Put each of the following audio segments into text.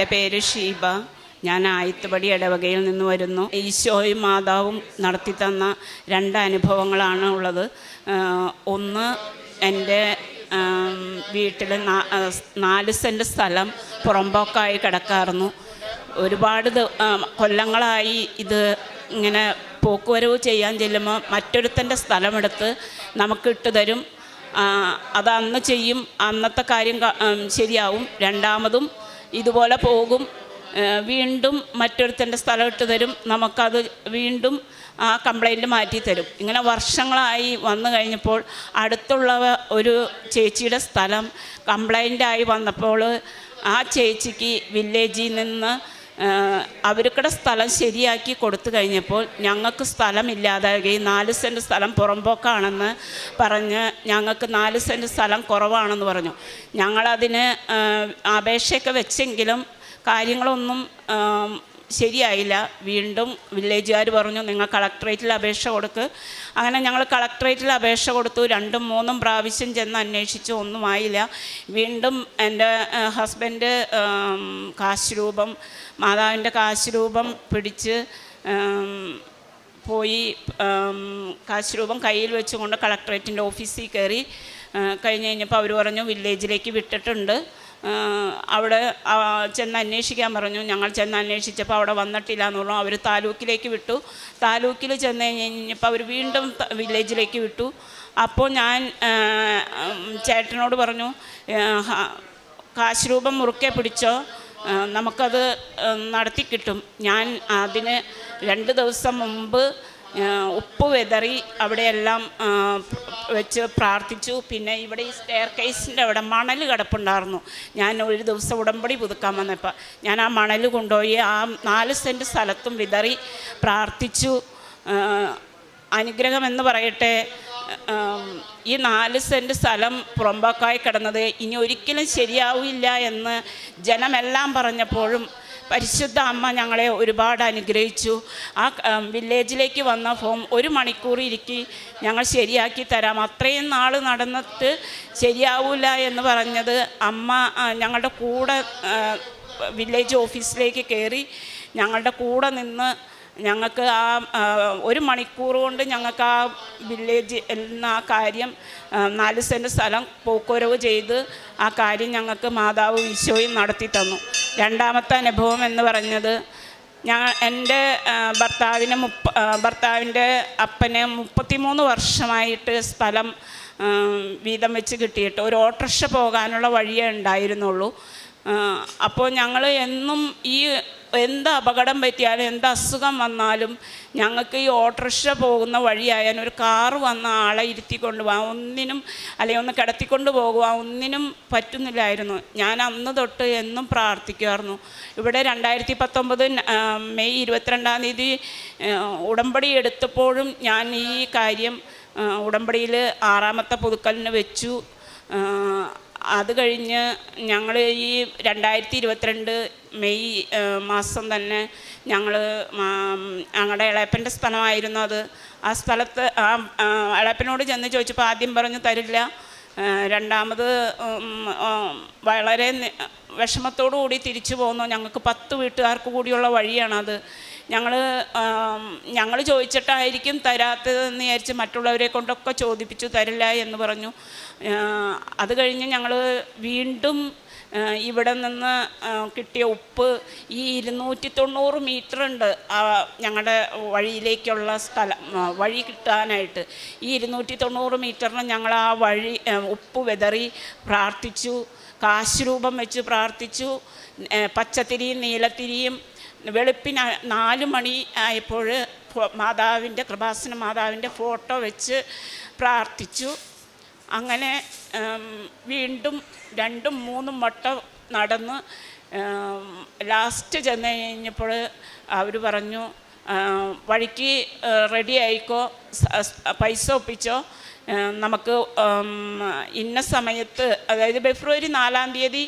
എന്റെ പേര് ഷീബ. ഞാൻ ആയത്തുപടി ഇടവകയിൽ നിന്ന് വരുന്നു. ഈശോയും മാതാവും നടത്തി തന്ന രണ്ട് അനുഭവങ്ങളാണ് ഉള്ളത്. ഒന്ന് എന്റെ വീട്ടിൽ നാല് സെന്റ് സ്ഥലം പുറമ്പോക്കായി കിടക്കാറുന്നു. ഒരുപാട് കൊല്ലങ്ങളായി ഇത് ഇങ്ങനെ പോക്കുവരവ് ചെയ്യാൻ ചെല്ലുമ്പോൾ മറ്റൊരുത്തന്റെ സ്ഥലമെടുത്ത് നമുക്ക് ഇട്ട് തരും. അത് അന്ന് ചെയ്യും. അന്നത്തെ കാര്യം ശരിയാവും. രണ്ടാമതും ഇതുപോലെ പോകും. വീണ്ടും മറ്റൊരുത്തന്റെ സ്ഥലം ഇട്ട് തരും. നമുക്കത് വീണ്ടും ആ കംപ്ലൈന്റ് മാറ്റി തരും. ഇങ്ങനെ വർഷങ്ങളായി വന്നു കഴിഞ്ഞപ്പോൾ അടുത്തുള്ള ഒരു ചേച്ചിയുടെ സ്ഥലം കംപ്ലൈന്റായി വന്നപ്പോൾ ആ ചേച്ചിക്ക് വില്ലേജിൽ നിന്ന് അവർക്കുടെ സ്ഥലം ശരിയാക്കി കൊടുത്തു കഴിഞ്ഞപ്പോൾ ഞങ്ങൾക്ക് സ്ഥലമില്ലാതാകുകയും നാല് സെന്റ് സ്ഥലം പുറമ്പോക്കാണെന്ന് പറഞ്ഞ് ഞങ്ങൾക്ക് നാല് സെന്റ് സ്ഥലം കുറവാണെന്ന് പറഞ്ഞു. ഞങ്ങളതിന് അപേക്ഷയൊക്കെ വെച്ചെങ്കിലും കാര്യങ്ങളൊന്നും ശരിയായില്ല. വീണ്ടും വില്ലേജുകാർ പറഞ്ഞു നിങ്ങൾ കളക്ട്രേറ്റിൽ അപേക്ഷ കൊടുക്ക്. അങ്ങനെ ഞങ്ങൾ കളക്ട്രേറ്റിൽ അപേക്ഷ കൊടുത്തു. രണ്ടും മൂന്നും പ്രാവശ്യം ചെന്ന് അന്വേഷിച്ചു. ഒന്നും ആയില്ല. വീണ്ടും എന്റെ ഹസ്ബൻഡ് കാശ് രൂപം മാതാവിന്റെ കാശ് രൂപം പിടിച്ച് പോയി കാശുരൂപം കാശ് രൂപം കയ്യിൽ വെച്ചുകൊണ്ട് കളക്ട്രേറ്റിന്റെ ഓഫീസിൽ കയറി കഴിഞ്ഞ് കഴിഞ്ഞപ്പോൾ അവർ പറഞ്ഞു വില്ലേജിലേക്ക് വിട്ടിട്ടുണ്ട്. അവിടെ ചെന്ന് അന്വേഷിക്കാൻ പറഞ്ഞു. ഞങ്ങൾ ചെന്ന് അന്വേഷിച്ചപ്പോൾ അവിടെ വന്നിട്ടില്ല എന്ന് പറഞ്ഞു. അവർ താലൂക്കിലേക്ക് വിട്ടു. താലൂക്കിൽ ചെന്ന് കഴിഞ്ഞപ്പോൾ അവർ വീണ്ടും വില്ലേജിലേക്ക് വിട്ടു. അപ്പോൾ ഞാൻ ചേട്ടനോട് പറഞ്ഞു കാശ്രൂപം മുറുക്കെ പിടിച്ചോ നമുക്കത് നടത്തി കിട്ടും ഞാൻ അതിന് രണ്ട് ദിവസം മുമ്പ് ഉപ്പ് വെതറി അവിടെയെല്ലാം വെച്ച് പ്രാർത്ഥിച്ചു. പിന്നെ ഇവിടെ ഈ സ്റ്റെയർ കേസിന്റെ അവിടെ മണൽ കിടപ്പുണ്ടായിരുന്നു. ഞാൻ ഒരു ദിവസം ഉടമ്പടി പുതുക്കാൻ വന്നപ്പോൾ ഞാൻ ആ മണൽ കൊണ്ടുപോയി ആ നാല് സെന്റ് സ്ഥലത്തും വിതറി പ്രാർത്ഥിച്ചു. അനുഗ്രഹമെന്ന് പറയട്ടെ. ഈ നാല് സെന്റ് സ്ഥലം പുറമ്പോക്കായി കിടന്നത് ഇനി ഒരിക്കലും ശരിയാവില്ല എന്ന് ജനമെല്ലാം പറഞ്ഞപ്പോഴും പരിശുദ്ധ അമ്മ ഞങ്ങളെ ഒരുപാട് അനുഗ്രഹിച്ചു. ആ വില്ലേജിലേക്ക് വന്ന ഫോം ഒരു മണിക്കൂർ ഇരിക്കി ഞങ്ങൾ ശരിയാക്കി തരാം. അത്രയും നാൾ നടന്നിട്ട് ശരിയാവില്ല എന്ന് പറഞ്ഞത് അമ്മ ഞങ്ങളുടെ കൂടെ വില്ലേജ് ഓഫീസിലേക്ക് കയറി ഞങ്ങളുടെ കൂടെ നിന്ന് ഞങ്ങൾക്ക് ആ ഒരു മണിക്കൂർ കൊണ്ട് ഞങ്ങൾക്ക് ആ വില്ലേജ് എന്ന ആ കാര്യം നാല് സെന്റ് സ്ഥലം പോക്കുവരവ് ചെയ്ത് ആ കാര്യം ഞങ്ങൾക്ക് മാതാവ് ഈശോയും നടത്തി തന്നു. രണ്ടാമത്തെ അനുഭവം എന്ന് പറഞ്ഞത് ഞാൻ എന്റെ ഭർത്താവിന് മുപ്പ ഭർത്താവിന്റെ അപ്പന് മുപ്പത്തിമൂന്ന് വർഷമായിട്ട് സ്ഥലം വീതം വെച്ച് കിട്ടിയിട്ട് ഒരു ഓട്ടോറിക്ഷ പോകാനുള്ള വഴിയേ ഉണ്ടായിരുന്നുള്ളൂ. അപ്പോൾ ഞങ്ങൾ എന്നും ഈ എന്ത് അപകടം പറ്റിയാലും എന്ത് അസുഖം വന്നാലും ഞങ്ങൾക്ക് ഈ ഓട്ടോറിക്ഷ പോകുന്ന വഴിയായാലും ഒരു കാറ് വന്ന ആളെ ഇരുത്തി പോകാം ഒന്നിനും അല്ലെങ്കിൽ ഒന്ന് കിടത്തിക്കൊണ്ട് പോകുക ഒന്നിനും പറ്റുന്നില്ലായിരുന്നു. ഞാൻ അന്ന് തൊട്ട് എന്നും പ്രാർത്ഥിക്കുമായിരുന്നു ഇവിടെ രണ്ടായിരത്തി പത്തൊമ്പത് മെയ് ഇരുപത്തിരണ്ടാം തീയതി ഉടമ്പടി എടുത്തപ്പോഴും ഞാൻ ഈ കാര്യം ഉടമ്പടിയിൽ ആറാമത്തെ പുതുക്കലിന് വെച്ചു. അത് കഴിഞ്ഞ് ഞങ്ങൾ ഈ രണ്ടായിരത്തി ഇരുപത്തിരണ്ട് മെയ് മാസം തന്നെ ഞങ്ങൾ ഞങ്ങളുടെ ഇളയപ്പന്റെ സ്ഥലമായിരുന്നു അത്. ആ സ്ഥലത്ത് ആ ഇളയപ്പനോട് ചെന്ന് ചോദിച്ചപ്പോൾ ആദ്യം പറഞ്ഞു തരില്ല. രണ്ടാമത് വളരെ വിഷമത്തോടു കൂടി തിരിച്ചു പോകുന്നു ഞങ്ങൾക്ക് പത്ത് വീട്ടുകാർക്ക് കൂടിയുള്ള വഴിയാണത്. ഞങ്ങൾ ഞങ്ങൾ ചോദിച്ചിട്ടായിരിക്കും തരാത്തതെന്ന് വിചാരിച്ച് മറ്റുള്ളവരെ കൊണ്ടൊക്കെ ചോദിപ്പിച്ചു തരില്ല എന്ന് പറഞ്ഞു. അത് കഴിഞ്ഞ് ഞങ്ങൾ വീണ്ടും ഇവിടെ നിന്ന് കിട്ടിയ ഉപ്പ് ഈ ഇരുന്നൂറ്റി തൊണ്ണൂറ് മീറ്റർ ഉണ്ട് ഞങ്ങളുടെ വഴിയിലേക്കുള്ള സ്ഥലം വഴി കിട്ടാനായിട്ട്. ഈ ഇരുന്നൂറ്റി തൊണ്ണൂറ് മീറ്ററിന് ഞങ്ങൾ ആ വഴി ഉപ്പ് വെതറി പ്രാർത്ഥിച്ചു കാശ് രൂപം വെച്ച് പ്രാർത്ഥിച്ചു പച്ചത്തിരിയും നീലത്തിരിയും വെളുപ്പിന് നാല് മണി ആയപ്പോൾ മാതാവിന്റെ കൃപാസന മാതാവിന്റെ ഫോട്ടോ വെച്ച് പ്രാർത്ഥിച്ചു. അങ്ങനെ വീണ്ടും രണ്ടും മൂന്നും വട്ടം നടന്ന് ലാസ്റ്റ് ചെന്ന് കഴിഞ്ഞപ്പോൾ അവർ പറഞ്ഞു വഴിക്ക് റെഡി ആയിക്കോ പൈസ ഒപ്പിച്ചോ? നമുക്ക് ഇന്ന സമയത്ത് അതായത് ഫെബ്രുവരി നാലാം തീയതി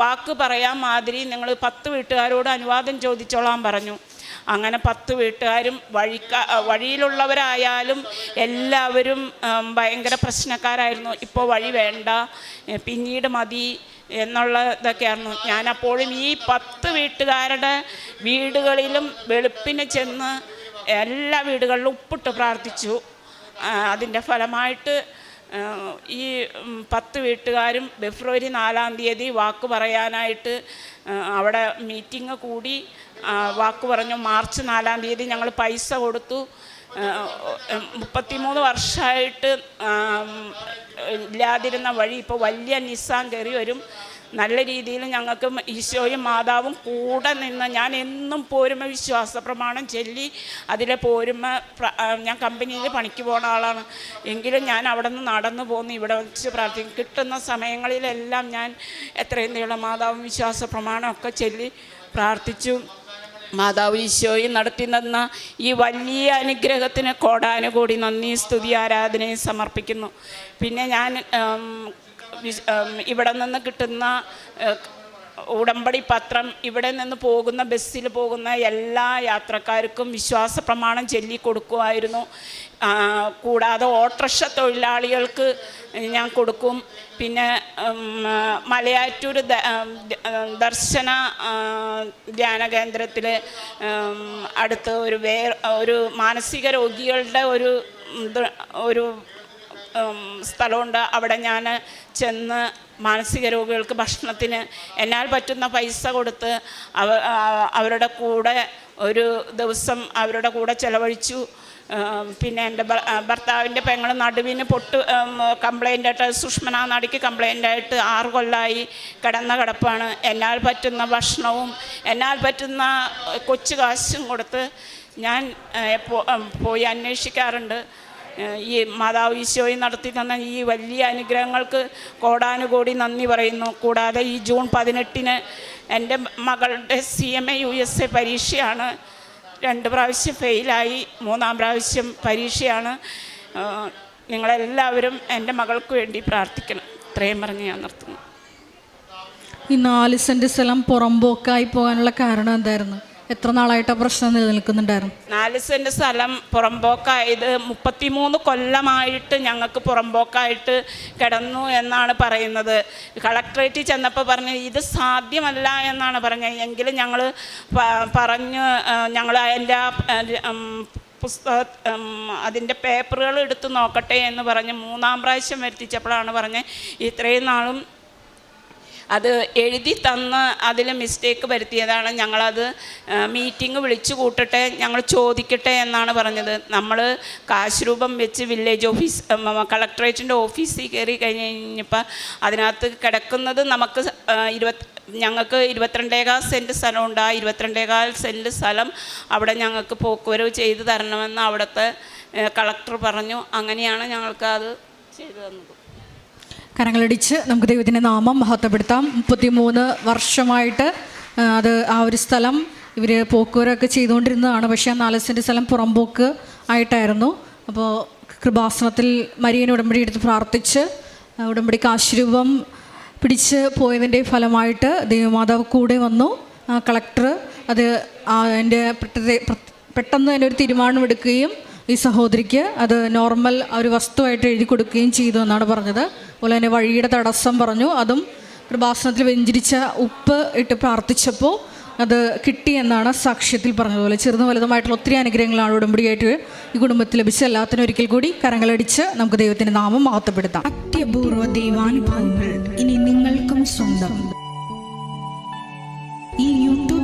വാക്ക് പറയാൻ മാതിരി നിങ്ങൾ പത്ത് വീട്ടുകാരോട് അനുവാദം ചോദിച്ചോളാൻ പറഞ്ഞു. അങ്ങനെ പത്ത് വീട്ടുകാരും വഴിക്ക വഴിയിലുള്ളവരായാലും എല്ലാവരും ഭയങ്കര പ്രശ്നക്കാരായിരുന്നു. ഇപ്പോൾ വഴി വേണ്ട പിന്നീട് മതി എന്നുള്ള ഇതൊക്കെയായിരുന്നു. ഞാനപ്പോഴും ഈ പത്ത് വീട്ടുകാരുടെ വീടുകളിലും വെളുപ്പിന് ചെന്ന് എല്ലാ വീടുകളിലും ഉപ്പിട്ട് പ്രാർത്ഥിച്ചു. അതിന്റെ ഫലമായിട്ട് ഈ പത്ത് വീട്ടുകാരും ഫെബ്രുവരി നാലാം തീയതി വാക്ക് പറയാനായിട്ട് അവിടെ മീറ്റിംഗ് കൂടി വാക്ക് പറഞ്ഞു. മാർച്ച് നാലാം തീയതി ഞങ്ങൾ പൈസ കൊടുത്തു. മുപ്പത്തിമൂന്ന് വർഷമായിട്ട് ഇല്ലാതിരുന്ന വഴി ഇപ്പോൾ വലിയ നിസ്സാം കയറി വരും. നല്ല രീതിയിൽ ഞങ്ങൾക്ക് ഈശോയും മാതാവും കൂടെ നിന്ന് ഞാൻ എന്നും പോരുമ വിശ്വാസ പ്രമാണം ചൊല്ലി അതിലെ പോരുമ ഞാൻ കമ്പനിയിൽ പണിക്ക് പോകുന്ന ആളാണ്. എങ്കിലും ഞാൻ അവിടെ നിന്ന് നടന്നു പോന്ന് ഇവിടെ വെച്ച് പ്രാർത്ഥിക്കും. കിട്ടുന്ന സമയങ്ങളിലെല്ലാം ഞാൻ എത്രയും നീളം മാതാവും വിശ്വാസ പ്രമാണമൊക്കെ ചൊല്ലി പ്രാർത്ഥിച്ചു. മാതാവ് ഈശോയും നടത്തി തന്ന ഈ വലിയ അനുഗ്രഹത്തിന് കോടാനുകൂടി നന്ദി സ്തുതി ആരാധനയും സമർപ്പിക്കുന്നു. പിന്നെ ഞാൻ ഇവിടെ നിന്ന് കിട്ടുന്ന ഉടമ്പടി പത്രം ഇവിടെ നിന്ന് പോകുന്ന ബസ്സിൽ പോകുന്ന എല്ലാ യാത്രക്കാർക്കും വിശ്വാസ പ്രമാണം ചൊല്ലി കൊടുക്കുമായിരുന്നു. കൂടാതെ ഓട്ടോറിക്ഷ തൊഴിലാളികൾക്ക് ഞാൻ കൊടുക്കും. പിന്നെ മലയാറ്റൂർ ദർശന ധ്യാന കേന്ദ്രത്തിൽ അടുത്ത് ഒരു വേ ഒരു മാനസിക രോഗികളുടെ ഒരു ഒരു സ്ഥലമുണ്ട്. അവിടെ ഞാൻ ചെന്ന് മാനസിക രോഗികൾക്ക് ഭക്ഷണത്തിന് എന്നാൽ പറ്റുന്ന പൈസ കൊടുത്ത് അവ അവരുടെ കൂടെ ഒരു ദിവസം അവരുടെ കൂടെ ചെലവഴിച്ചു. പിന്നെ എന്റെ ഭർത്താവിന്റെ പെങ്ങൾ നടുവിന് പൊട്ട് കംപ്ലൈന്റ് ആയിട്ട് സുഷ്മന നടിക്ക് കംപ്ലൈന്റ് ആയിട്ട് ആറ് കൊല്ലമായി കിടന്ന കിടപ്പാണ്. എന്നാൽ പറ്റുന്ന ഭക്ഷണവും എന്നാൽ പറ്റുന്ന കൊച്ചു കാശും കൊടുത്ത് ഞാൻ പോയി അന്വേഷിക്കാറുണ്ട്. ഈ മാതാവ് ഈശോയും നടത്തി തന്ന ഈ വലിയ അനുഗ്രഹങ്ങൾക്ക് കോടാനുകോടി നന്ദി പറയുന്നു. കൂടാതെ ഈ ജൂൺ പതിനെട്ടിന് എന്റെ മകളുടെ C M A U S A പരീക്ഷയാണ്. രണ്ട് പ്രാവശ്യം ഫെയിലായി മൂന്നാം പ്രാവശ്യം പരീക്ഷയാണ്. നിങ്ങളെല്ലാവരും എന്റെ മകൾക്ക് വേണ്ടി പ്രാർത്ഥിക്കണം. ഇത്രയും പറഞ്ഞ് ഞാൻ നിർത്തുന്നു. ഈ നാല് സെന്റ് സ്ഥലം പുറമ്പോക്കായി പോകാനുള്ള കാരണം എന്തായിരുന്നു? എത്ര നാളായിട്ട് പ്രശ്നം നിലനിൽക്കുന്നുണ്ടായിരുന്നു? നാല് സെന്റ് സ്ഥലം പുറമ്പോക്കായത് മുപ്പത്തിമൂന്ന് കൊല്ലമായിട്ട് ഞങ്ങൾക്ക് പുറമ്പോക്കായിട്ട് കിടന്നു എന്നാണ് പറയുന്നത്. കളക്ട്രേറ്റിൽ ചെന്നപ്പോൾ പറഞ്ഞു ഇത് സാധ്യമല്ല എന്നാണ് പറഞ്ഞത്. എങ്കിലും ഞങ്ങൾ പറഞ്ഞ് ഞങ്ങൾ അതിന്റെ പുസ്തക അതിന്റെ പേപ്പറുകൾ എടുത്ത് നോക്കട്ടെ എന്ന് പറഞ്ഞ് മൂന്നാം പ്രാവശ്യം വരുത്തിച്ചപ്പോഴാണ് പറഞ്ഞത് ഇത്രയും നാളും അത് എഴുതി തന്ന് അതിൽ മിസ്റ്റേക്ക് വരുത്തിയതാണ്. ഞങ്ങളത് മീറ്റിംഗ് വിളിച്ചു കൂട്ടട്ടെ ഞങ്ങൾ ചോദിക്കട്ടെ എന്നാണ് പറഞ്ഞത്. നമ്മൾ കാശ് രൂപം വെച്ച് വില്ലേജ് ഓഫീസ് കളക്ടറേറ്റിന്റെ ഓഫീസിൽ കയറി കഴിഞ്ഞ് കഴിഞ്ഞപ്പോൾ അതിനകത്ത് കിടക്കുന്നത് നമുക്ക് ഇരുപത്തി ഞങ്ങൾക്ക് ഇരുപത്തിരണ്ടേകാൽ സെന്റ് സ്ഥലമുണ്ട്. ആ ഇരുപത്തിരണ്ടേകാൽ സെന്റ് സ്ഥലം അവിടെ ഞങ്ങൾക്ക് പോക്കുവരവ് ചെയ്തു തരണമെന്ന് അവിടുത്തെ കളക്ടർ പറഞ്ഞു. അങ്ങനെയാണ് ഞങ്ങൾക്ക് അത് ചെയ്തു തന്നത്. കരങ്ങളടിച്ച് നമുക്ക് ദൈവത്തിന്റെ നാമം മഹത്വപ്പെടുത്താം. മുപ്പത്തിമൂന്ന് വർഷമായിട്ട് അത് ആ ഒരു സ്ഥലം ഇവർ പോക്കുവരൊക്കെ ചെയ്തുകൊണ്ടിരുന്നതാണ്. പക്ഷേ ആ നാലസിന്റെ സ്ഥലം പുറമ്പോക്ക് ആയിട്ടായിരുന്നു. അപ്പോൾ കൃപാസനത്തിൽ മരിയൻ ഉടമ്പടി എടുത്ത് പ്രാർത്ഥിച്ച് ഉടമ്പടിക്ക് ആശ്രൂപം പിടിച്ച് പോയതിന്റെ ഫലമായിട്ട് ദൈവമാതാവ് കൂടെ വന്നു. ആ കളക്ടർ അത് ആ എന്റെ പെട്ടെന്ന് തന്നെ ഒരു തീരുമാനമെടുക്കുകയും ഈ സഹോദരിക്ക് അത് നോർമൽ ഒരു വസ്തുവായിട്ട് എഴുതി കൊടുക്കുകയും ചെയ്തു എന്നാണ് പറഞ്ഞത്. അതുപോലെ തന്നെ വഴിയുടെ തടസ്സം പറഞ്ഞു. അതും കൃപാസനത്തിൽ വെഞ്ചിരിച്ച ഉപ്പ് ഇട്ട് പ്രാർത്ഥിച്ചപ്പോൾ അത് കിട്ടി എന്നാണ് സാക്ഷ്യത്തിൽ പറഞ്ഞതുപോലെ. ചെറുതും വലുതുമായിട്ടുള്ള ഒത്തിരി അനുഗ്രഹങ്ങളാണ് ഉടമ്പടിയായിട്ട് ഈ കുടുംബത്തിൽ ലഭിച്ച എല്ലാത്തിനും ഒരിക്കൽ കൂടി കരങ്ങളടിച്ച് നമുക്ക് ദൈവത്തിന്റെ നാമം മഹത്വപ്പെടുത്താം. അത്യപൂർവ ദൈവാനുഭവങ്ങൾ ഇനി നിങ്ങൾക്കും സ്വന്തം.